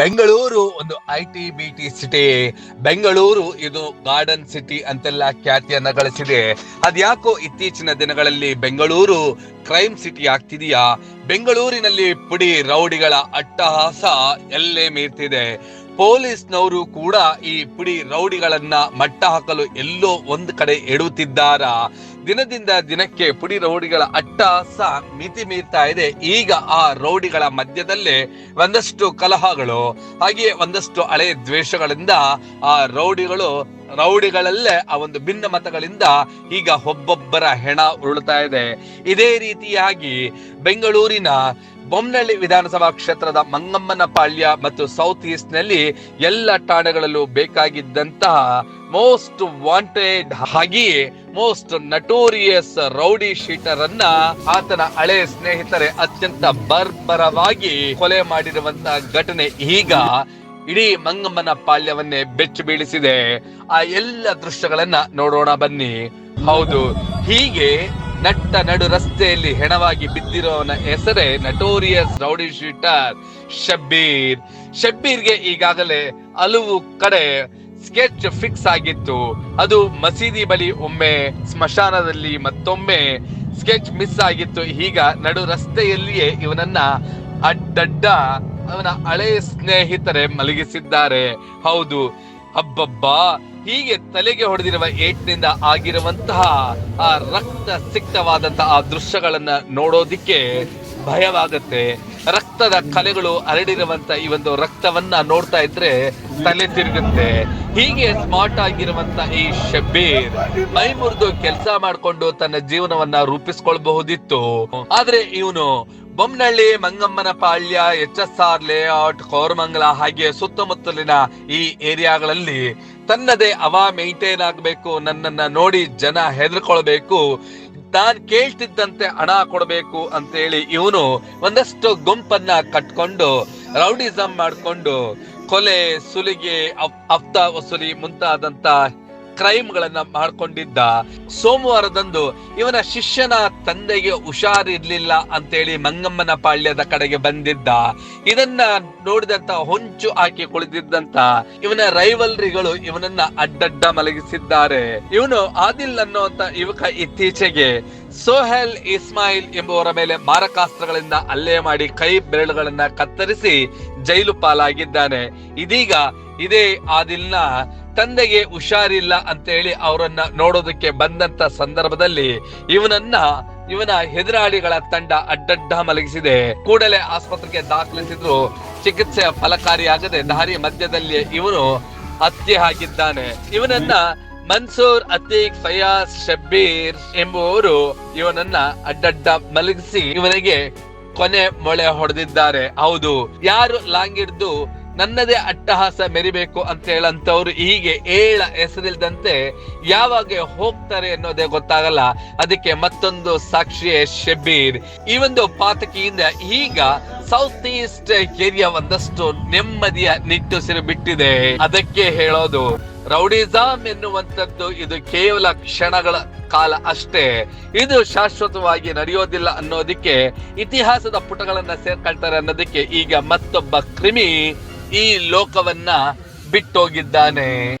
ಬೆಂಗಳೂರು, ಒಂದು I T B T city, Bengaluru ಇದು garden city ಅಂತೆಲ್ಲ ಖ್ಯಾತಿಯನ್ನ ಗಳಿಸಿದೆ. ಅದ್ಯಾಕೋ ಇತ್ತೀಚಿನ ದಿನಗಳಲ್ಲಿ ಬೆಂಗಳೂರು ಕ್ರೈಮ್ ಸಿಟಿ ಆಗ್ತಿದೆಯಾ? ಬೆಂಗಳೂರಿನಲ್ಲಿ ಪುಡಿ ರೌಡಿಗಳ ಅಟ್ಟಹಾಸ ಎಲ್ಲೇ ಮೀರ್ತಿದೆ. ಪೊಲೀಸ್ನವರು ಕೂಡ ಈ ಪುಡಿ ರೌಡಿಗಳನ್ನ ಮಟ್ಟ ಹಾಕಲು ಎಲ್ಲೋ ಒಂದು ಕಡೆ ಎಡುತ್ತಿದ್ದಾರಾ ದಿನದಿಂದ ದಿನಕ್ಕೆ ಪುಡಿ ರೌಡಿಗಳ ಅಟ್ಟಹಾಸ ಮಿತಿ ಮೀರ್ತಾ ಇದೆ. ಈಗ ಆ ರೌಡಿಗಳ ಮಧ್ಯದಲ್ಲೇ ಒಂದಷ್ಟು ಕಲಹಗಳು, ಹಾಗೆಯೇ ಒಂದಷ್ಟು ಹಳೆ ದ್ವೇಷಗಳಿಂದ ಆ ರೌಡಿಗಳು ರೌಡಿಗಳಲ್ಲೇ ಆ ಒಂದು ಭಿನ್ನ ಮತಗಳಿಂದ ಈಗ ಒಬ್ಬೊಬ್ಬರ ಹೆಣ ಉರುಳ್ತಾ ಇದೆ. ಇದೇ ರೀತಿಯಾಗಿ ಬೆಂಗಳೂರಿನ ಬೊಮ್ಮನಹಳ್ಳಿ ವಿಧಾನಸಭಾ ಕ್ಷೇತ್ರದ ಮಂಗಮ್ಮನ ಪಾಳ್ಯ ಮತ್ತು ಸೌತ್ ಈಸ್ಟ್ನಲ್ಲಿ ಎಲ್ಲ ಠಾಣೆಗಳಲ್ಲೂ ಬೇಕಾಗಿದ್ದಂತಹ ಮೋಸ್ಟ್ ವಾಂಟೆಡ್ ಹಾಗೆಯೇ ಮೋಸ್ಟ್ ನಟೋರಿಯಸ್ ರೌಡಿ ಶೀಟರ್ ಅನ್ನ ಆತನ ಹಳೆ ಸ್ನೇಹಿತರೆ ಅತ್ಯಂತ ಬರ್ಬರವಾಗಿ ಕೊಲೆ ಮಾಡಿರುವಂತಹ ಘಟನೆ ಈಗ ಇಡೀ ಮಂಗಮ್ಮನ ಪಾಳ್ಯವನ್ನೇ ಬೆಚ್ಚಿ ಬೀಳಿಸಿದೆ. ಆ ಎಲ್ಲ ದೃಶ್ಯಗಳನ್ನ ನೋಡೋಣ ಬನ್ನಿ. ಹೌದು, ಹೀಗೆ ನಟ್ಟ ನಡು ರಸ್ತೆಯಲ್ಲಿ ಹೆಣವಾಗಿ ಬಿದ್ದಿರೋನ ಹೆಸರೇ ನಟೋರಿಯಸ್ ರೌಡಿ ಶೀಟರ್ ಶಬ್ಬೀರ್. ಶಬ್ಬೀರ್ಗೆ ಈಗಾಗಲೇ ಹಲವು ಕಡೆ ಸ್ಕೆಚ್ ಫಿಕ್ಸ್ ಆಗಿತ್ತು. ಅದು ಮಸೀದಿ ಬಳಿ ಒಮ್ಮೆ ಸ್ಮಶಾನದಲ್ಲಿ ಮತ್ತೊಮ್ಮೆ ಸ್ಕೆಚ್ ಮಿಸ್ ಆಗಿತ್ತು. ಈಗ ನಡು ರಸ್ತೆಯಲ್ಲಿಯೇ ಇವನನ್ನ ಅಡ್ಡಡ್ಡ ಅವನ ಹಳೆ ಸ್ನೇಹಿತರೆ ಮಲಗಿಸಿದ್ದಾರೆ. ಹೌದು, ಅಬ್ಬಬ್ಬಾ ಹೀಗೆ ತಲೆಗೆ ಹೊಡೆದಿರುವ ಏಟ್ನಿಂದ ಆಗಿರುವಂತಹ ಆ ರಕ್ತ ಸಿಕ್ತವಾದಂತಹ ಆ ದೃಶ್ಯಗಳನ್ನ ನೋಡೋದಿಕ್ಕೆ ಭಯವಾಗತ್ತೆ. ರಕ್ತದ ಕಲೆಗಳು ಹರಡಿರುವಂತ ಈ ಒಂದು ರಕ್ತವನ್ನ ನೋಡ್ತಾ ಇದ್ರೆ ತಲೆ ತಿರುಗುತ್ತೆ. ಹೀಗೆ ಸ್ಮಾರ್ಟ್ ಆಗಿರುವಂತ ಈ ಶಬ್ಬೀರ್ ಮೈ ಮುರಿದು ಕೆಲಸ ಮಾಡ್ಕೊಂಡು ತನ್ನ ಜೀವನವನ್ನ ರೂಪಿಸ್ಕೊಳ್ಬಹುದಿತ್ತು. ಆದ್ರೆ ಇವನು Bommanahalli Mangammana Palya, H S R, layout, Koramangala ಹಾಗೆ ಸುತ್ತಮುತ್ತಲಿನ ಈ ಏರಿಯಾಗಳಲ್ಲಿ ತನ್ನದೇ ಅವ ಮೇಂಟೈನ್ ಆಗಬೇಕು ನನ್ನನ್ನ ನೋಡಿ ಜನ ಹೆದರ್ಕೊಳ್ಬೇಕು, ತಾನ್ ಕೇಳ್ತಿದ್ದಂತೆ ಹಣ ಕೊಡಬೇಕು ಅಂತೇಳಿ ಇವನು ಒಂದಷ್ಟು ಗುಂಪನ್ನ ಕಟ್ಕೊಂಡು, ರೌಡಿಸಂ ಮಾಡ್ಕೊಂಡು, ಕೊಲೆ, ಸುಲಿಗೆ, ಅಫ್- ಹಫ್ತಾ ವಸೂಲಿ ಮುಂತಾದಂತ ಕ್ರೈಮ್ ಗಳನ್ನ ಮಾಡ್ಕೊಂಡಿದ್ದ ಸೋಮವಾರದಂದು ಇವನ ಶಿಷ್ಯನ ತಂದೆಗೆ ಹುಷಾರಿರ್ಲಿಲ್ಲ ಅಂತೇಳಿ ಮಂಗಮ್ಮನ ಪಾಳ್ಯದ ಕಡೆಗೆ ಬಂದಿದ್ದ. ಇದನ್ನ ನೋಡಿದಂತ ಹೊಂಚು ಹಾಕಿ ಕುಳಿತಿದ್ದಂತ ಇವನ ರೈವಲ್ರಿಗಳು ಇವನನ್ನ ಅಡ್ಡಡ್ಡ ಮಲಗಿಸಿದ್ದಾರೆ. ಇವನು ಆದಿಲ್ ಅನ್ನುವಂತ ಯುವಕ ಇತ್ತೀಚೆಗೆ ಸೋಹೆಲ್ ಇಸ್ಮಾಯಿಲ್ ಎಂಬುವರ ಮೇಲೆ ಮಾರಕಾಸ್ತ್ರಗಳಿಂದ ಅಲ್ಲೇ ಮಾಡಿ ಕೈ ಬೆರಳುಗಳನ್ನ ಕತ್ತರಿಸಿ ಜೈಲು ಪಾಲಾಗಿದ್ದಾನೆ. ಇದೀಗ ಇದೇ ಆದಿಲ್ನ ತಂದೆಗೆ ಹುಷಾರಿಲ್ಲ ಅಂತ ಹೇಳಿ ಅವರನ್ನ ನೋಡೋದಕ್ಕೆ ಬಂದಂತ ಸಂದರ್ಭದಲ್ಲಿ ಇವನನ್ನ, ಇವನ ಹೆದರಾಳಿಗಳ ತಂಡ ಅಡ್ಡಡ್ಡ ಮಲಗಿಸಿದೆ. ಕೂಡಲೇ ಆಸ್ಪತ್ರೆಗೆ ದಾಖಲಿಸಿದ್ರು. ಚಿಕಿತ್ಸೆ ಫಲಕಾರಿಯಾಗದೆ ದಾರಿ ಮಧ್ಯದಲ್ಲಿ ಇವನು ಹತ್ಯೆ ಹಾಕಿದ್ದಾನೆ ಇವನನ್ನ ಮನ್ಸೂರ್ ಅತೀಕ್ ಫಯಾಜ್ ಶಬ್ಬೀರ್ ಎಂಬುವರು ಇವನನ್ನ ಅಡ್ಡಡ್ಡ ಮಲಗಿಸಿ ಇವನಿಗೆ ಕೊನೆ ಮೊಳೆ ಹೊಡೆದಿದ್ದಾರೆ. ಹೌದು, ಯಾರು ಲಾಂಗಿಡ್ದು ನನ್ನದೇ ಅಟ್ಟಹಾಸ ಮೆರಿಬೇಕು ಅಂತ ಹೇಳಂತವ್ರು ಹೀಗೆ ಏಳ ಹೆಸರಿಲ್ದಂತೆ ಯಾವಾಗ ಹೋಗ್ತಾರೆ ಅನ್ನೋದೇ ಗೊತ್ತಾಗಲ್ಲ. ಅದಕ್ಕೆ ಮತ್ತೊಂದು ಸಾಕ್ಷಿಯೇ ಶಬೀರ್ ಈ ಒಂದು ಪಾತಕಿಯಿಂದ ಈಗ ಸೌತ್ ಈಸ್ಟ್ ಏರಿಯಾ ಒಂದಷ್ಟು ನೆಮ್ಮದಿಯ ನಿಟ್ಟುಸಿರು ಬಿಟ್ಟಿದೆ. ಅದಕ್ಕೆ ಹೇಳೋದು ರೌಡಿಸಮ್ ಎನ್ನುವಂಥದ್ದು ಇದು ಕೇವಲ ಕ್ಷಣಗಳ ಕಾಲ ಅಷ್ಟೇ. ಇದು ಶಾಶ್ವತವಾಗಿ ನಡೆಯೋದಿಲ್ಲ ಅನ್ನೋದಕ್ಕೆ ಇತಿಹಾಸದ ಪುಟಗಳನ್ನ ಸೇರ್ಕೊಳ್ತಾರೆ ಅನ್ನೋದಕ್ಕೆ ಈಗ ಮತ್ತೊಬ್ಬ ಕ್ರಿಮಿ ಈ ಲೋಕವನ್ನ ಬಿಟ್ಟೋಗಿದ್ದಾನೆ.